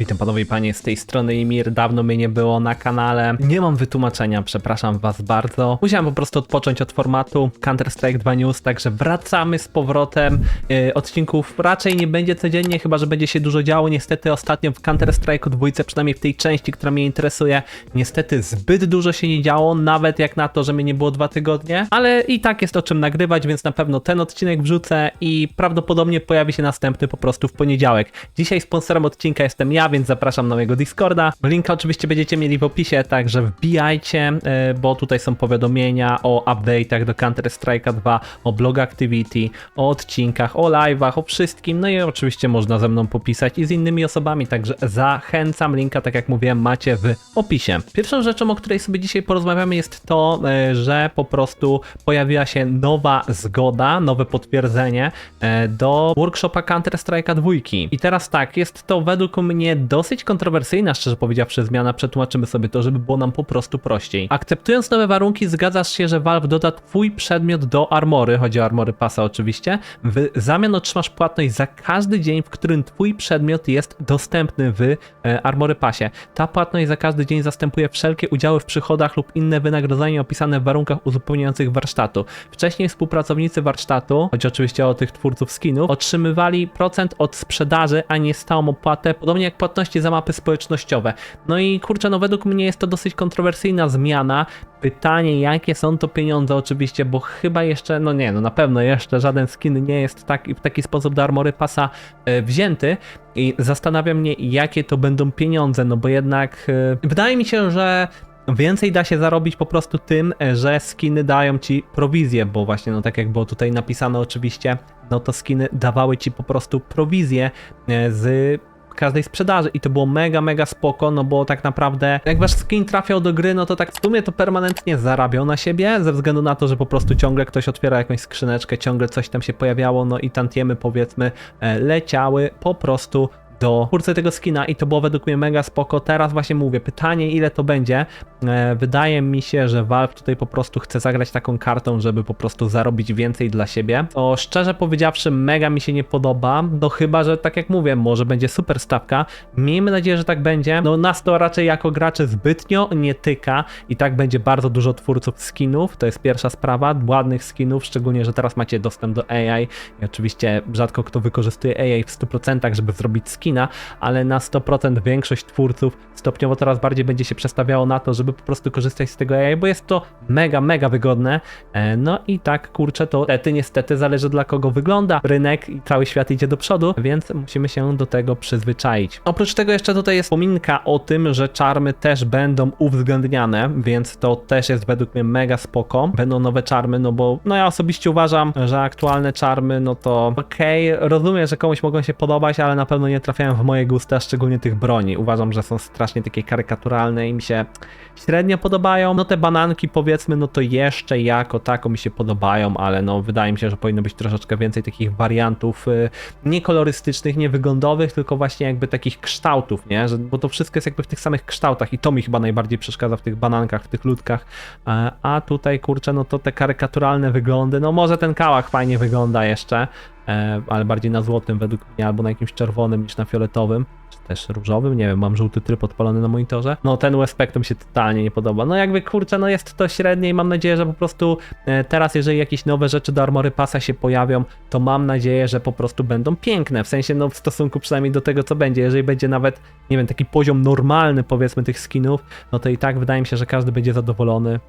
Witam panowie i panie z tej strony Imir, dawno mnie nie było na kanale. Nie mam wytłumaczenia, przepraszam was bardzo. Musiałem po prostu odpocząć od formatu Counter-Strike 2 News, także wracamy z powrotem. Yy, odcinków raczej nie będzie codziennie, chyba że będzie się dużo działo. Niestety ostatnio w Counter-Strike'u dwójce, przynajmniej w tej części, która mnie interesuje, niestety zbyt dużo się nie działo, nawet jak na to, że mnie nie było dwa tygodnie. Ale i tak jest o czym nagrywać, więc na pewno ten odcinek wrzucę i prawdopodobnie pojawi się następny po prostu w poniedziałek. Dzisiaj sponsorem odcinka jestem ja, więc zapraszam na mojego Discorda. Linka oczywiście będziecie mieli w opisie, także wbijajcie, e, bo tutaj są powiadomienia o update'ach do Counter-Strike'a 2, o blog activity, o odcinkach, o live'ach, o wszystkim. No i oczywiście można ze mną popisać i z innymi osobami, także zachęcam. Linka, tak jak mówiłem, macie w opisie. Pierwszą rzeczą, o której sobie dzisiaj porozmawiamy jest to, e, że po prostu pojawiła się nowa zgoda, nowe potwierdzenie e, do workshopa Counter-Strike'a 2. I teraz tak, jest to według mnie dosyć kontrowersyjna, szczerze powiedziawszy, zmiana. Przetłumaczymy sobie to, żeby było nam po prostu prościej. Akceptując nowe warunki, zgadzasz się, że Valve doda twój przedmiot do armory, chodzi o armory pasa oczywiście. W zamian otrzymasz płatność za każdy dzień, w którym twój przedmiot jest dostępny w e, armory pasie. Ta płatność za każdy dzień zastępuje wszelkie udziały w przychodach lub inne wynagrodzenia opisane w warunkach uzupełniających warsztatu. Wcześniej współpracownicy warsztatu, chodzi oczywiście o tych twórców skinów, otrzymywali procent od sprzedaży, a nie stałą opłatę, podobnie jak płatności za mapy społecznościowe. No i kurczę, no według mnie jest to dosyć kontrowersyjna zmiana. Pytanie, jakie są to pieniądze oczywiście, bo chyba jeszcze, no nie, no na pewno jeszcze żaden skin nie jest tak, w taki sposób do Armory Passa e, wzięty i zastanawia mnie, jakie to będą pieniądze, no bo jednak e, wydaje mi się, że Więcej da się zarobić po prostu tym, e, że skiny dają ci prowizję, bo właśnie, no tak jak było tutaj napisane oczywiście, no to skiny dawały ci po prostu prowizję z każdej sprzedaży i to było mega, mega spoko, no bo tak naprawdę jak wasz skin trafiał do gry, no to tak w sumie to permanentnie zarabiał na siebie, ze względu na to, że po prostu ciągle ktoś otwiera jakąś skrzyneczkę, ciągle coś tam się pojawiało, no i tantiemy powiedzmy e, leciały po prostu do twórcy tego skina i to było według mnie mega spoko. Teraz właśnie mówię, pytanie ile to będzie. E, wydaje mi się, że Valve tutaj po prostu chce zagrać taką kartą, żeby po prostu zarobić więcej dla siebie. To szczerze powiedziawszy mega mi się nie podoba, no chyba, że tak jak mówię, może będzie super stawka. Miejmy nadzieję, że tak będzie. No nas to raczej jako gracze zbytnio nie tyka i tak będzie bardzo dużo twórców skinów, to jest pierwsza sprawa, ładnych skinów, szczególnie, że teraz macie dostęp do AI i oczywiście rzadko kto wykorzystuje AI w 100%, żeby zrobić skin ale na 100% większość twórców stopniowo coraz bardziej będzie się przestawiało na to, żeby po prostu korzystać z tego AI, bo jest to mega, mega wygodne. E, No i tak, kurczę, to niestety, niestety zależy dla kogo wygląda rynek i cały świat idzie do przodu, więc musimy się do tego przyzwyczaić. Oprócz tego jeszcze tutaj jest pominka o tym, że czarmy też będą uwzględniane, więc to też jest według mnie mega spoko. Będą nowe czarmy, no bo no ja osobiście uważam, że aktualne czarmy, no to okej, okay, rozumiem, że komuś mogą się podobać, ale na pewno nie trafiają w moje gusta, szczególnie tych broni. Uważam, że są strasznie takie karykaturalne i mi się średnio podobają. No te bananki powiedzmy, no to jeszcze jako tako mi się podobają, ale no wydaje mi się, że powinno być troszeczkę więcej takich wariantów y, nie kolorystycznych, nie wyglądowych, tylko właśnie jakby takich kształtów, nie? Że, bo to wszystko jest jakby w tych samych kształtach i to mi chyba najbardziej przeszkadza w tych banankach, w tych ludkach. E, a tutaj kurczę, no to te karykaturalne wyglądy, no może ten kałach fajnie wygląda jeszcze, ale bardziej na złotym według mnie, albo na jakimś czerwonym niż na fioletowym, czy też różowym, nie wiem, mam żółty tryb odpalony na monitorze. No ten Westpect mi się totalnie nie podoba. No jakby kurczę, no jest to średnie i mam nadzieję, że po prostu e, teraz jeżeli jakieś nowe rzeczy do Armory Passa się pojawią, to mam nadzieję, że po prostu będą piękne, w sensie no w stosunku przynajmniej do tego co będzie. Jeżeli będzie nawet, nie wiem, taki poziom normalny powiedzmy tych skinów, no to i tak wydaje mi się, że każdy będzie zadowolony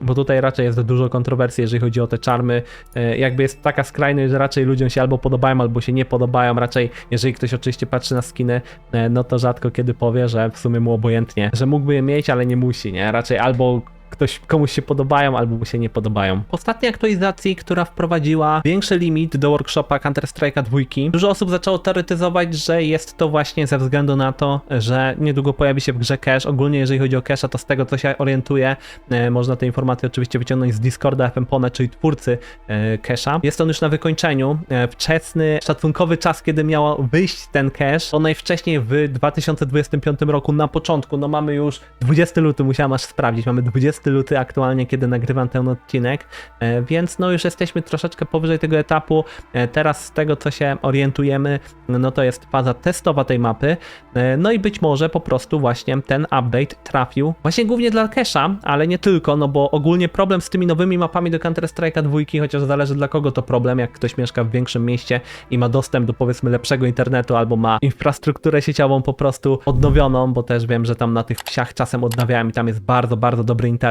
bo tutaj raczej jest dużo kontrowersji, jeżeli chodzi o te czarmy. E, jakby jest taka skrajność, że raczej ludziom się albo podobają, albo się nie podobają. Raczej, jeżeli ktoś oczywiście patrzy na skiny, e, no to rzadko kiedy powie, że w sumie mu obojętnie, że mógłby je mieć, ale nie musi, nie? Raczej albo ktoś, komuś się podobają albo mu się nie podobają. W ostatniej aktualizacji, która wprowadziła większy limit do workshopa Counter-Strike'a 2, dużo osób zaczęło teoretyzować, że jest to właśnie ze względu na to, że niedługo pojawi się w grze cache. Ogólnie jeżeli chodzi o cache, to z tego co się orientuję, e, można te informacje oczywiście wyciągnąć z Discorda FMPone, czyli twórcy e, cache'a. Jest on już na wykończeniu. E, wczesny, szacunkowy czas, kiedy miał wyjść ten cache, to najwcześniej w 2025 roku na początku. No mamy już 20 luty, musiałem aż sprawdzić, mamy 20 20 luty aktualnie, kiedy nagrywam ten odcinek, e, więc no już jesteśmy troszeczkę powyżej tego etapu. E, Teraz z tego, co się orientujemy, no to jest faza testowa tej mapy, E, no i być może po prostu właśnie ten update trafił właśnie głównie dla Kesha, ale nie tylko, no bo ogólnie problem z tymi nowymi mapami do Counter-Strike'a dwójki, chociaż zależy dla kogo to problem, jak ktoś mieszka w większym mieście i ma dostęp do powiedzmy lepszego internetu albo ma infrastrukturę sieciową po prostu odnowioną, bo też wiem, że tam na tych wsiach czasem odnawiałem i tam jest bardzo, bardzo dobry internet,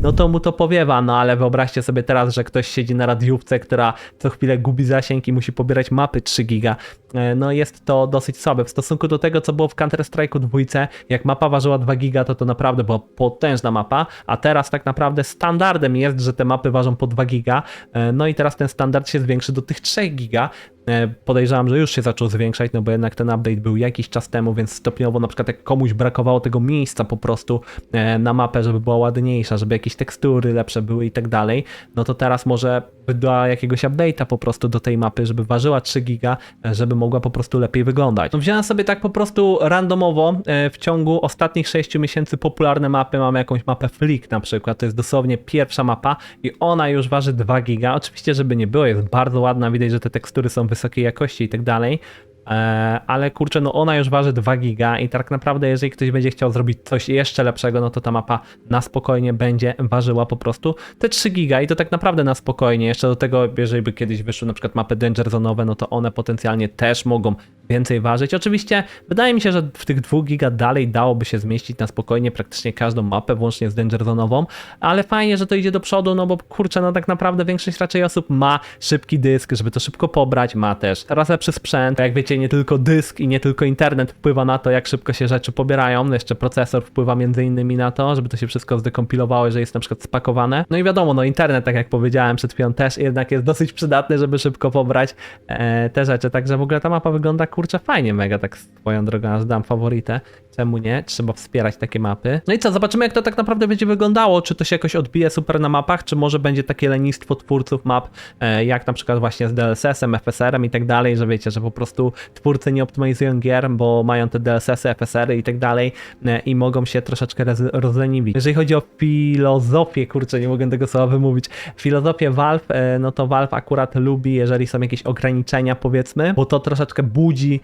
no to mu to powiewa, no ale wyobraźcie sobie teraz, że ktoś siedzi na radiówce, która co chwilę gubi zasięg i musi pobierać mapy 3 giga, no jest to dosyć słabe w stosunku do tego, co było w Counter-Strike'u dwójce, jak mapa ważyła 2 giga, to to naprawdę była potężna mapa, a teraz tak naprawdę standardem jest, że te mapy ważą po 2 giga, E, no i teraz ten standard się zwiększy do tych 3 giga, E, Podejrzewam, że już się zaczął zwiększać, no bo jednak ten update był jakiś czas temu, więc stopniowo na przykład jak komuś brakowało tego miejsca po prostu e, na mapę, żeby była ładniejsza, żeby jakieś tekstury lepsze były i tak dalej, no to teraz może da jakiegoś update'a po prostu do tej mapy, żeby ważyła 3 giga, e, żeby mogła po prostu lepiej wyglądać. No wziąłem sobie tak po prostu randomowo e, w ciągu ostatnich 6 miesięcy popularne mapy, mamy jakąś mapę Flick na przykład, to jest dosłownie pierwsza mapa i ona już waży 2 giga, oczywiście żeby nie było, jest bardzo ładna, widać, że te tekstury są wysokiej jakości i tak dalej, ale kurczę, no ona już waży 2 giga i tak naprawdę jeżeli ktoś będzie chciał zrobić coś jeszcze lepszego, no to ta mapa na spokojnie będzie ważyła po prostu te 3 giga i to tak naprawdę na spokojnie. Jeszcze do tego, jeżeli by kiedyś wyszły na przykład mapy Danger Zone'owe, no to one potencjalnie też mogą więcej ważyć. Oczywiście wydaje mi się, że w tych 2 giga dalej dałoby się zmieścić na spokojnie praktycznie każdą mapę, włącznie z Danger Zone'ową, ale fajnie, że to idzie do przodu, no bo kurczę, no tak naprawdę większość raczej osób ma szybki dysk, żeby to szybko pobrać, ma też teraz lepszy sprzęt, jak wiecie, nie tylko dysk i nie tylko internet wpływa na to, jak szybko się rzeczy pobierają, no jeszcze procesor wpływa między innymi na to, żeby to się wszystko zdekompilowało, jeżeli jest na przykład spakowane. No i wiadomo, no internet, tak jak powiedziałem przed chwilą, też jednak jest dosyć przydatny, żeby szybko pobrać e, te rzeczy, także w ogóle ta mapa wygląda kurczę fajnie, mega tak swoją drogą, aż dam faworytę. Czemu nie? Trzeba wspierać takie mapy. No i co, zobaczymy jak to tak naprawdę będzie wyglądało, czy to się jakoś odbije super na mapach, czy może będzie takie lenistwo twórców map, e, jak na przykład właśnie z DLSS-em, FSR-em i tak dalej, że wiecie, że po prostu twórcy nie optymalizują gier, bo mają te DLSS-y, FSR-y i tak dalej e, i mogą się troszeczkę roz- rozleniwić. Jeżeli chodzi o filozofię, kurczę, nie mogę tego słowa wymówić, filozofię Valve, e, no to Valve akurat lubi, jeżeli są jakieś ograniczenia powiedzmy, bo to troszeczkę budzi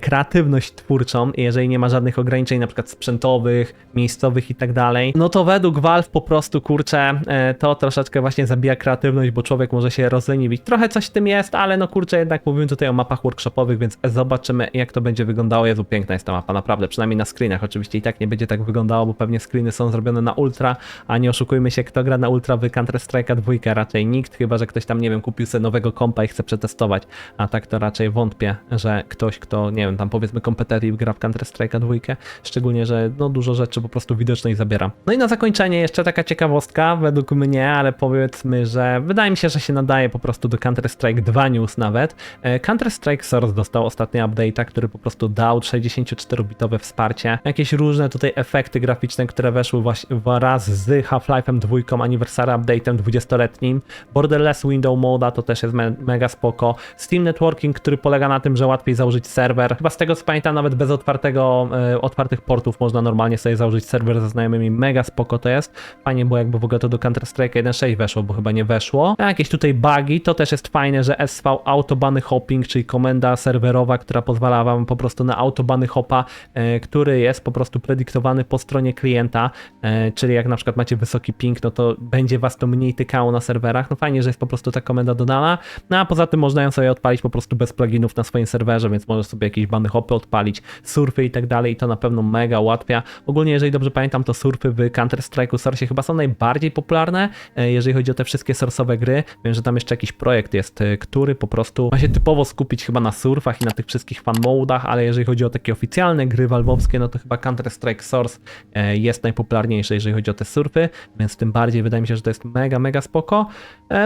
kreatywność twórczą jeżeli nie ma żadnych ograniczeń na przykład sprzętowych, miejscowych i tak dalej, no to według Valve po prostu kurczę, e, to troszeczkę właśnie zabija kreatywność, bo człowiek może się rozleniwić. Trochę coś w tym jest, ale no kurczę, jednak mówimy tutaj o mapach workshopowych, więc zobaczymy jak to będzie wyglądało. Jezu, piękna jest ta mapa, naprawdę, przynajmniej na screenach. Oczywiście i tak nie będzie tak wyglądało, bo pewnie screeny są zrobione na ultra, a nie oszukujmy się, kto gra na ultra w Counter-Strike'a 2, raczej nikt, chyba że ktoś tam, nie wiem, kupił sobie nowego kompa i chce przetestować, a tak to raczej wątpię, że ktoś, kto, nie wiem, tam powiedzmy competitive gra w Counter-Strike'a 2, szczególnie, że no dużo rzeczy po prostu widoczność zabiera. No i na zakończenie jeszcze taka ciekawostka, według mnie, ale powiedzmy, że wydaje mi się, że się nadaje po prostu do Counter-Strike 2 News nawet. E, Counter-Strike Source dostał ostatnio update'a, który po prostu dał 64-bitowe wsparcie, jakieś różne tutaj efekty graficzne, które weszły właśnie wraz z Half-Life'em 2 Anniversary Update'em 20-letnim, Borderless Window Moda to też jest me mega spoko, Steam Networking, który polega na tym, że łatwiej założyć serwer, chyba z tego co pamiętam nawet bez otwartego, e, otwartych portów można normalnie sobie założyć serwer ze znajomymi, mega spoko to jest, fajnie było jakby w ogóle to do Counter-Strike 1.6 weszło, bo chyba nie weszło, a jakieś tutaj bugi, to też jest fajne, że SV Autobany Hopping, czyli komenda serwerowa, która pozwala wam po prostu na autobany hopa, e, który jest po prostu prediktowany po stronie klienta, e, czyli jak na przykład macie wysoki ping, no to będzie was to mniej tykało na serwerach, no fajnie, że jest po prostu ta komenda dodana, no a poza tym można ją sobie odpalić po prostu bez pluginów na swoim serwerze, więc możesz sobie jakieś bany hopy odpalić, surfy i tak dalej i to na pewno mega ułatwia. Ogólnie, jeżeli dobrze pamiętam, to surfy w Counter-Strike'u Source chyba są najbardziej popularne, e, jeżeli chodzi o te wszystkie source'owe gry. Wiem, że tam jeszcze jakiś projekt jest, e, który po prostu ma się typowo skupić chyba na surfach i na tych wszystkich fan modach, ale jeżeli chodzi o takie oficjalne gry valve'owskie, no to chyba Counter-Strike Source e, jest najpopularniejszy, jeżeli chodzi o te surfy, więc tym bardziej wydaje mi się, że to jest mega, mega spoko.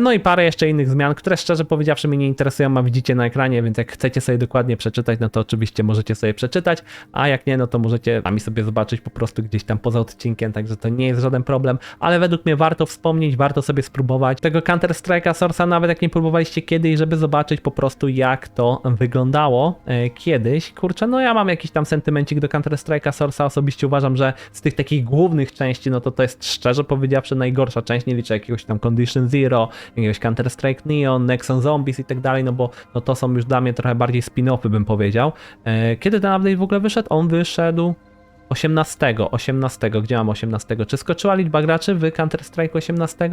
No i parę jeszcze innych zmian, które szczerze powiedziawszy mnie nie interesują, a widzicie na ekranie, więc jak chcecie sobie dokładnie przeczytać, no no to oczywiście możecie sobie przeczytać, a jak nie, no to możecie sami sobie zobaczyć po prostu gdzieś tam poza odcinkiem, także to nie jest żaden problem, ale według mnie warto wspomnieć, warto sobie spróbować tego Counter Strike'a Source'a, nawet jak nie próbowaliście kiedyś, żeby zobaczyć po prostu jak to wyglądało e, kiedyś. Kurczę, no ja mam jakiś tam sentymencik do Counter Strike'a Source'a, osobiście uważam, że z tych takich głównych części, no to to jest szczerze powiedziawszy najgorsza część, nie liczę jakiegoś tam Condition Zero, jakiegoś Counter Strike Neon, Nexon Zombies i tak dalej, no bo no to są już dla mnie trochę bardziej spin-offy bym powiedział. E, kiedy ten update w ogóle wyszedł? On wyszedł 18, 18, gdzie mam 18? Czy skoczyła liczba graczy w Counter-Strike 18?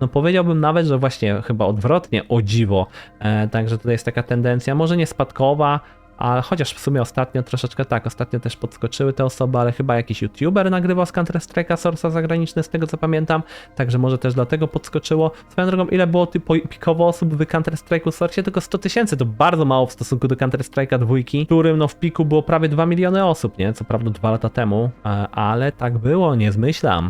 No powiedziałbym nawet, że właśnie chyba odwrotnie, o dziwo. E, także tutaj jest taka tendencja, może nie spadkowa, ale chociaż w sumie ostatnio troszeczkę tak, ostatnio też podskoczyły te osoby, ale chyba jakiś youtuber nagrywał z Counter-Strike'a Source'a zagraniczny, z tego co pamiętam, także może też dlatego podskoczyło. Swoją drogą, ile było typo, pikowo osób w Counter-Strike'u Source'ie? Tylko 100 tysięcy, to bardzo mało w stosunku do Counter-Strike'a dwójki, którym no w piku było prawie 2 miliony osób, nie? Co prawda dwa lata temu, e, ale tak było, nie zmyślam.